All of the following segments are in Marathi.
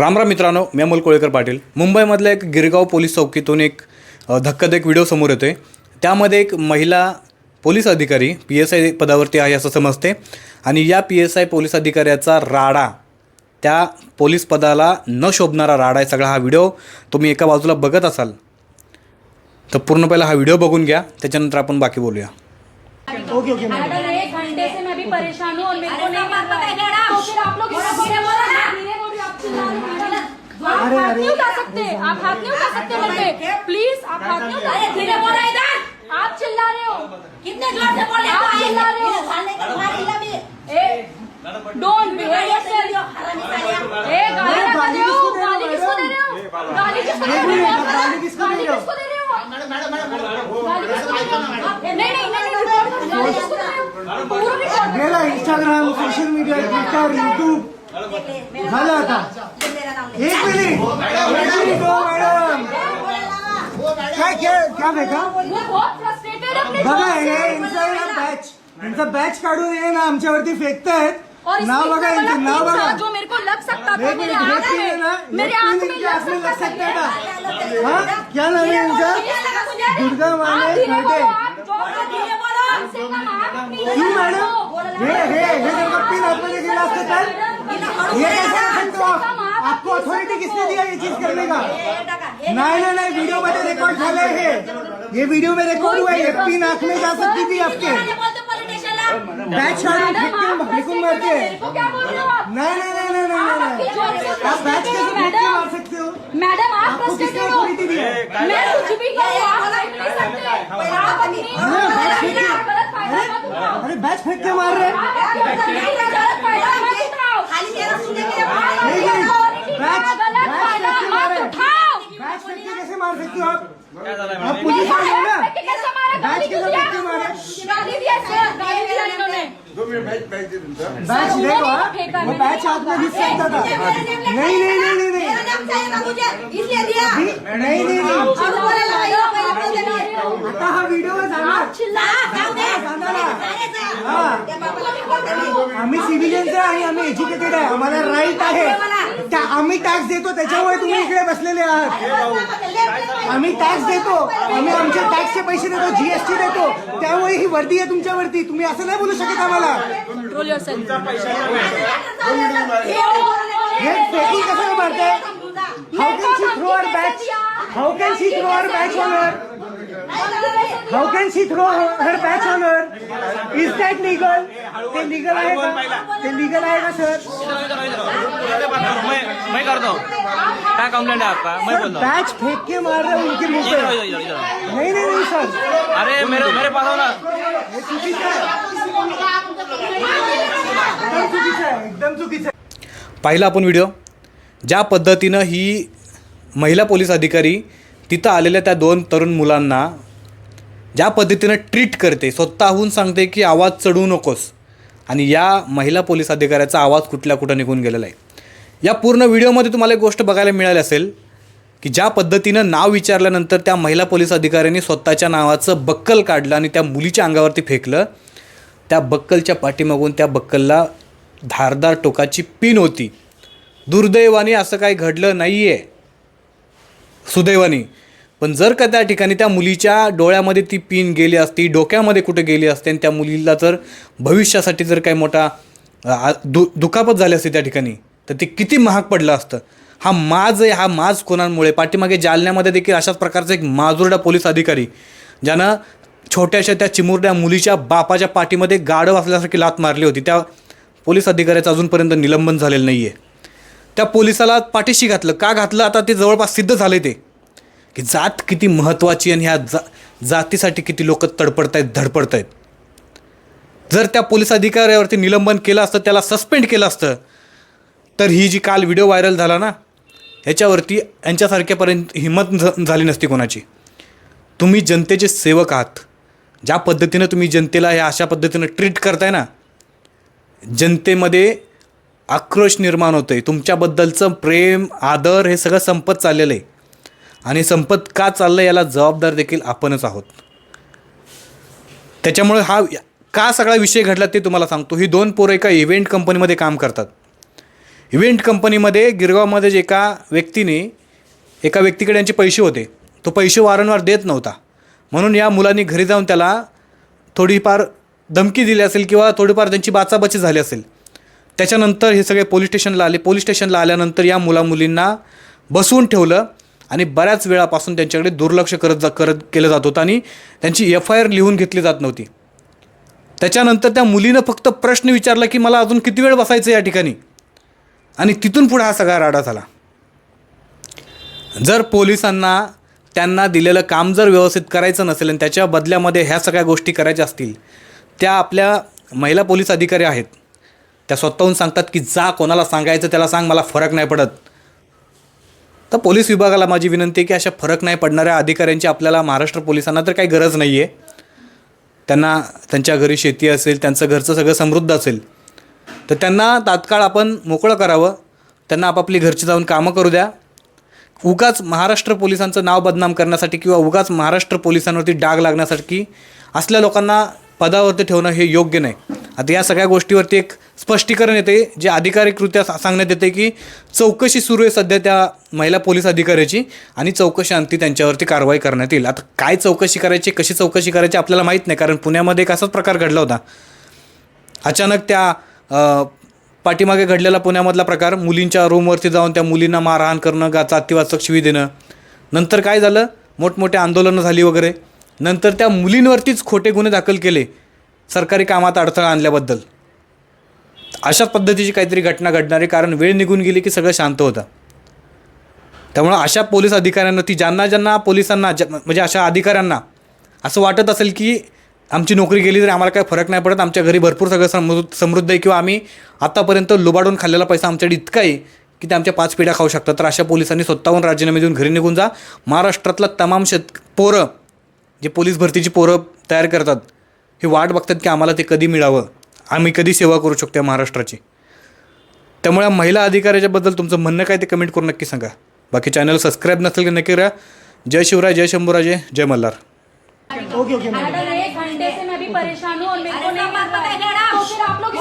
रामराम मित्रांनो मी अमोल कोळेकर पाटील. मुंबईमधल्या एक गिरगाव पोलीस चौकीतून एक धक्कादायक व्हिडिओ समोर येतोय. त्यामध्ये एक महिला पोलीस अधिकारी पी एस आय पदावरती आहे असं समजते. आणि या पी एस आय पोलीस अधिकाऱ्याचा राडा त्या पोलीस पदाला न शोभणारा राडा आहे सगळा हा व्हिडिओ. तुम्ही एका बाजूला बघत असाल तर पूर्ण पहिला हा व्हिडिओ बघून घ्या. त्याच्यानंतर आपण बाकी बोलूया. ओके ओके आप हो मैडम हाथ अरे। नहीं उठा सकते आप हाथ नहीं उठा सकते मेरे प्लीज़ आप हाथ नहीं उठा सकते धीरे बोलो इधर आप चिल्ला रहे हो कितने ज़ोर से बोले आप तो चिल्ला रहे हो खाने का तुम्हारी लबी ए डोंट बिहेव योरसेल्फ ए गाली ना दे रहे हो गाली किसको दे रहे हो गाली किसको दे रहे हो गाली किसको दे रहे हो? गाली किसको दे रहे हो गाली किसको दे नहीं नहीं नहीं हो पूरा मेरा Instagram social media Twitter YouTube झालं आता ये मेरा नाम ले एक मिनिट हो मॅडम काय क्या क्या है अपने बघा। हे यांचा आहे ना बॅच यांचा बॅच काढून हे ना आमच्यावरती फेकतायत और नाव बघा यांचे नाव बघा जो मेरे को लग सकता था एक मेरे मिनिट आंख एक मिनिट ना में मेरे आंख में लग में लग सकता सकते था हैं ये। का हाँ क्या नाम है इनका दुर्गा माने क्यों मॅडम। हे हे हे जर का पिन आतमध्ये गेला असतं तर ये कैसे आप आपको अथॉरिटी किसने दिया ये चीज़ करने का? नहीं नहीं नहीं वीडियो में रिकॉर्ड झाले है। ये वीडियो में रिकॉर्ड हुआ है ये पिन आँख में जा सकती थी आपके। Batch madam. फेंक के फेंकून को क्या बोल रहे हो आप? नहीं नहीं नहीं नहीं नहीं आप बैच हो, फेंक के मार सकते हो? मैडम आप आपको किसने अथॉरिटी दी है मैं कुछ भी करूँ आप नहीं सकते। आप अपनी हाँ, के अरे बैच फेंक के मार रहे हैं। मार मत हो आप पुलिस ना के मारे गाली दिया सर, गाली दिया इन्होंने। बैच वो बैच हाथ में सकता था नहीं नहीं नहीं नहीं नहीं मुझे इसलिए दिया नहीं पहले है। आता हा व्हिडिओ जाणार जाऊ दे. हा. त्या मी बोलते. आम्ही सिव्हिलियन्स आहे आणि आम्ही एज्युकेटेड आहे आम्हाला राईट आहे त्या आम्ही टॅक्स देतो त्याच्यामुळे तुम्ही इकडे बसलेले आहात आम्ही टॅक्स देतो आम्ही आमचे टॅक्सचे पैसे देतो जीएसटी देतो त्यामुळे ही वर्दी आहे तुमच्यावरती तुम्ही असं नाही बोलू शकत आम्हाला कंट्रोल योरसेल्फ हे फेकून कसं मारते how can she throw her batch how can she throw her batch honour how can she throw her batch honour is that legal ते लिगल आहे का? ते लिगल आहे का सर मैं मैं करता हूँ। क्या कंप्लेंट है आपका? मैं बोल रहा हूँ। बैच फेंक के मार रहे हैं उनके मुंह इधर पे इधर इधर नहीं नहीं नहीं सर अरे मेरे मेरे पास ना। हे चुकीचं आहे एकदम चुकीचं आहे एकदम चुकीचं आहे पाहिला आपण व्हिडिओ ज्या पद्धतीनं ही महिला पोलीस अधिकारी तिथं आलेल्या त्या दोन तरुण मुलांना ज्या पद्धतीनं ट्रीट करते स्वतःहून सांगते की आवाज चढवू नकोस. आणि या महिला पोलीस अधिकाऱ्याचा आवाज कुठल्या कुठं निघून गेलेला आहे. या पूर्ण व्हिडिओमध्ये तुम्हाला एक गोष्ट बघायला मिळाली असेल की ज्या पद्धतीनं नाव विचारल्यानंतर त्या महिला पोलीस अधिकाऱ्यांनी स्वतःच्या नावाचं बक्कल काढलं आणि त्या मुलीच्या अंगावरती फेकलं. त्या बक्कलच्या पाठीमागून त्या बक्कलला धारदार टोकाची पिन होती. दुर्दैवाने असं काही घडलं नाही आहे सुदैवाने. पण जर का त्या ठिकाणी त्या मुलीच्या डोळ्यामध्ये ती पिन गेली असती डोक्यामध्ये कुठे गेली असते आणि त्या मुलीला जर भविष्यासाठी जर काही मोठा दु दुखापत झाली असती त्या ठिकाणी तर ते किती महाग पडलं असतं. हा माज आहे हा माज कोणामुळे? पाठीमागे जालन्यामध्ये देखील अशाच प्रकारचा एक माजुर्डा पोलीस अधिकारी ज्यानं छोट्याशा त्या चिमुरड्या मुलीच्या बापाच्या पाठीमध्ये गाडव असल्यासारखी लात मारली होती. त्या पोलीस अधिकाऱ्याचं अजूनपर्यंत निलंबन झालेलं नाही आहे त्या पोलिसाला पाठीशी घातलं. का घातलं? आता ते जवळपास सिद्ध झाले ते. की जात किती महत्त्वाची आणि ह्या जा जातीसाठी किती लोक तडपडत आहेत धडपडत आहेत जर त्या पोलीस अधिकाऱ्यावरती निलंबन केलं असतं त्याला सस्पेंड केलं असतं तर ही जी काल व्हिडिओ व्हायरल झाला ना ह्याच्यावरती यांच्यासारख्यापर्यंत हिंमत झ- झाली नसती कोणाची. तुम्ही जनतेचे सेवक आहात. ज्या पद्धतीनं तुम्ही जनतेला ह्या अशा पद्धतीनं ट्रीट करताय ना जनतेमध्ये आक्रोश निर्माण होतो आहे तुमच्याबद्दलचं प्रेम आदर हे सगळं संपत चाललेलं आहे. आणि संपत का चाललं याला जबाबदार देखील आपणच आहोत. त्याच्यामुळे हा का सगळा विषय घडला ते तुम्हाला सांगतो. ही दोन पोरं एका इव्हेंट कंपनीमध्ये काम करतात. इव्हेंट कंपनीमध्ये गिरगावमध्ये जे एका व्यक्तीने एका व्यक्तीकडे यांचे पैसे होते. तो पैसे वारंवार देत नव्हता. म्हणून या मुलांनी घरी जाऊन त्याला थोडीफार धमकी दिली असेल किंवा थोडीफार त्यांची बाचाबाची झाली असेल. त्याच्यानंतर हे सगळे पोलीस स्टेशनला आले. पोलीस स्टेशनला आल्यानंतर या मुलामुलींना बसवून ठेवलं आणि बऱ्याच वेळापासून त्यांच्याकडे दुर्लक्ष करत जा करत केलं जात होतं आणि त्यांची एफ आय आर लिहून घेतली जात नव्हती. त्याच्यानंतर त्या मुलीनं फक्त प्रश्न विचारला की मला अजून किती वेळ बसायचं या ठिकाणी? आणि तिथून पुढे हा सगळा राडा झाला. जर पोलिसांना त्यांना दिलेलं काम जर व्यवस्थित करायचं नसेल आणि त्याच्या बदल्यामध्ये ह्या सगळ्या गोष्टी करायच्या असतील त्या आपल्या महिला पोलीस अधिकारी आहेत. त्या स्वतःहून सांगतात की जा कोणाला सांगायचं त्याला सांग मला फरक नाही पडत. तर पोलीस विभागाला माझी विनंती आहे की अशा फरक नाही पडणाऱ्या अधिकाऱ्यांची आपल्याला महाराष्ट्र पोलिसांना तर काही गरज नाही आहे त्यांना त्यांच्या घरी शेती असेल त्यांचं घरचं सगळं समृद्ध असेल. तर त्यांना तात्काळ आपण मोकळं करावं. त्यांना आपापली घरची जाऊन कामं करू द्या. उगाच महाराष्ट्र पोलिसांचं नाव बदनाम करण्यासाठी किंवा उगाच महाराष्ट्र पोलिसांवरती डाग लागण्यासाठी असल्या लोकांना पदावरती ठेवणं हे योग्य नाही. आता या सगळ्या गोष्टीवरती एक स्पष्टीकरण येते जे अधिकारिकरित्या सांगण्यात येते की चौकशी सुरू आहे सध्या त्या महिला पोलीस अधिकाऱ्याची आणि चौकशी अंती त्यांच्यावरती कारवाई करण्यात येईल. आता काय चौकशी करायची कशी चौकशी करायची आपल्याला माहीत नाही कारण पुण्यामध्ये एक असाच प्रकार घडला होता. अचानक त्या पाठीमागे घडलेला पुण्यामधला प्रकार मुलींच्या रूमवरती जाऊन त्या मुलींना मारहाण करणं गाचा अतिवाचक शिवी देणं. नंतर काय झालं? मोठमोठे आंदोलनं झाली वगैरे. नंतर त्या मुलींवरतीच खोटे गुन्हे दाखल केले. सरकारी कामात अडथळा आणल्याबद्दल. अशाच पद्धतीची काहीतरी घटना घडणारी कारण वेळ निघून गेली की सगळं शांत होतं. त्यामुळं अशा पोलीस अधिकाऱ्यांवरती ज्यांना ज्यांना पोलिसांना ज्या म्हणजे अशा अधिकाऱ्यांना असं वाटत असेल की आमची नोकरी गेली तरी आम्हाला काही फरक नाही पडत आमच्या घरी भरपूर सगळं समृद्ध समृद्ध आहे किंवा आम्ही आत्तापर्यंत लुबाडून खाल्लेला पैसा आमच्याकडे इतका आहे की ते आमच्या पाच पिढ्या खाऊ शकतात. तर अशा पोलिसांनी स्वतःहून राजीनामे देऊन घरी निघून जा. महाराष्ट्रातला तमाम शेत पोरं जे पोलीस भरतीची पोरं तयार करतात हे वाट बघतात की आम्हाला ते कधी मिळावं? आम्ही कधी सेवा करू शकतो या महाराष्ट्राची? त्यामुळे महिला अधिकाऱ्याच्याबद्दल तुमचं म्हणणं काय ते कमेंट करून नक्की सांगा. बाकी चॅनल सबस्क्राईब नसेल की नक्की करा. जय शिवराय जय शंभूराजे जय मल्हार. Okay okay madam. एक घंटे से मैं भी परेशान हूँ और मेरे को अरे नहीं। तो फिर आप लोग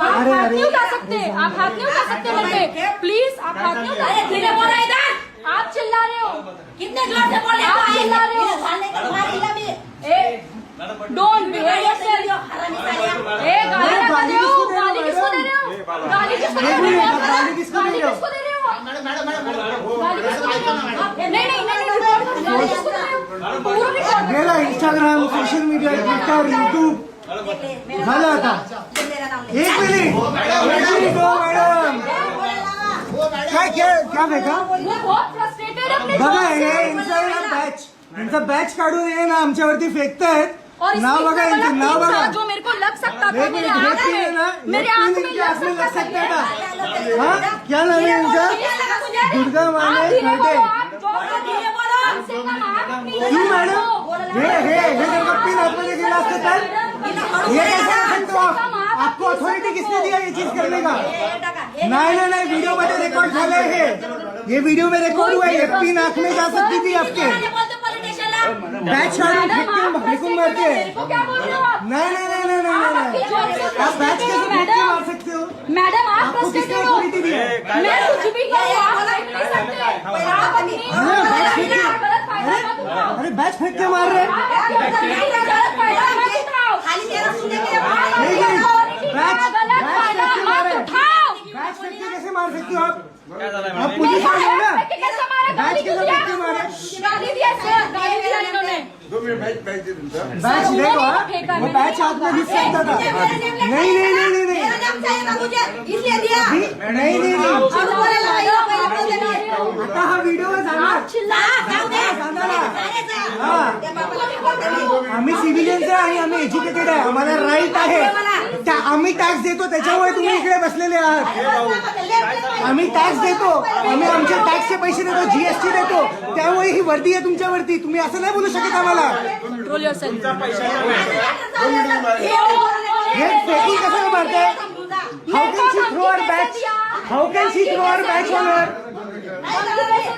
अरे, हाथ अरे। नहीं उठा सकते आप हाथ नहीं उठा सकते प्लीज आप हाथ नहीं उठा धीरे बोलो इधर? आप चिल्ला रहे हो कितने ज़ोर से बोले आप तो चिल्ला रहे हो। साले का तुम्हारी इला भी डोंट बिहेव योरसेल्फ हरामी सालिया ए गाली ना गाली दे हो किसको दे गाली रहे हो, किसको दे रहे हो गाली किसको दे रहे हो गाली किसको दे रहे हो? किसको हो गाली किसको दे रहे हो नहीं नहीं नहीं रिकॉर्ड करो गाली किसको दे रहे हो पूरा रिकॉर्ड गेला Instagram social media Twitter YouTube झालं मेरा ले एक मिनिट एक मिनिट हो मॅडम काय क्या क्या बेटा? है बघा। हे यांचा ना बॅच यांचा बॅच काढून हे ना आमच्यावरती फेकतायत. और नाव बघा यांचे बड़ा नाव तीर था बघा. जो मेरे को लग सकता था एक मेरे मिनिट आहे ना में मेरे में इनके लग आंख में लग सकता सकता था। हाँ? क्या नाम है इनका? दुर्गा आप माने खरडे बोलो आप धीरे बोलो। कम से कम आप क्यों जगह मॅडम। हे हे हे जर का पिन आतमध्ये गेला असतं तर ये कैसे कर सकते हो आप आपको अथॉरिटी किसने दिया ये चीज करने का? नहीं नहीं नहीं वीडियो में रिकॉर्ड झाले हे। ये वीडियो में रिकॉर्ड हुआ है ये पिन आंख में जा सकती थी आपके। बैच काढून मैडम फेंकते आप फेकून frustrated मारते हो, मेरे को क्या बोल रहे हो आप? नहीं नहीं नहीं नहीं नहीं आप अपनी job से नहीं आप बैच frustrated कैसे हो, फेंक के मैडम। मार सकते हो? मैडम आप आपको किसने फ्रस्ट्रेटेड हो अथॉरिटी दी है मैं कुछ भी करूँ आप फेंक नहीं सकते। आप अपनी हाँ, बैच फेंक के गलत फायदा अरे मत उठाओ। अरे बैच फेंक के मार रहे हैं आप अपनी गलत फायदा मत उठाओ खाली तेरा सुनने के लिए आप अपनी नहीं, नहीं, authority का बैच- गलत बैच फायदा फेंक के मार मत रहे हैं। उठाओ बैच फेंक के कैसे मार सकते हो आप क्या झालं आप मॅडम पुलिस वाले हो ना फेंक के कैसे मारा बैच गाली के क्यों साथ दिया फेंक के मारे गाली दिया सर गाली दिया इन्होंने बैच बैच देखो वो बैच हाथ में घुस सकता था नहीं नहीं नहीं नहीं नहीं इसलिए दिया नहीं नहीं नहीं आता हा व्हिडिओ आम्ही सिव्हिलियन्स आहे आणि आम्ही एज्युकेटेड आहे. आम्हाला राईट आहे. त्या आम्ही टॅक्स देतो त्याच्यामुळे तुम्ही इकडे बसलेले आहात. आम्ही टॅक्स देतो. आम्ही आमचे पैसे देतो जीएसटी देतो. त्यामुळे ही वर्दी आहे तुमच्यावरती. तुम्ही असं नाही बोलू शकत आम्हाला. कंट्रोल हे फेकिंग कसं मारताय how can she throw her batch how can she throw her batch on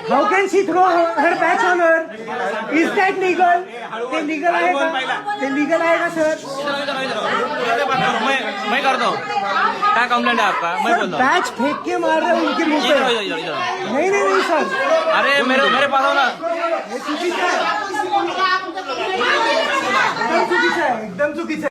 how can she throw her batch on her is that legal ते लिगल आहे का ते लिगल आहे का सर मैं मैं करता हूँ क्या कंप्लेंट है आपका? मैं बोल रहा हूँ बैच फेंक के मार रहे हैं उनके मुँह पे? नहीं नहीं नहीं सर अरे मेरे मेरे पास हो ना। हे चुकीचं एकदम चुकीचं आहे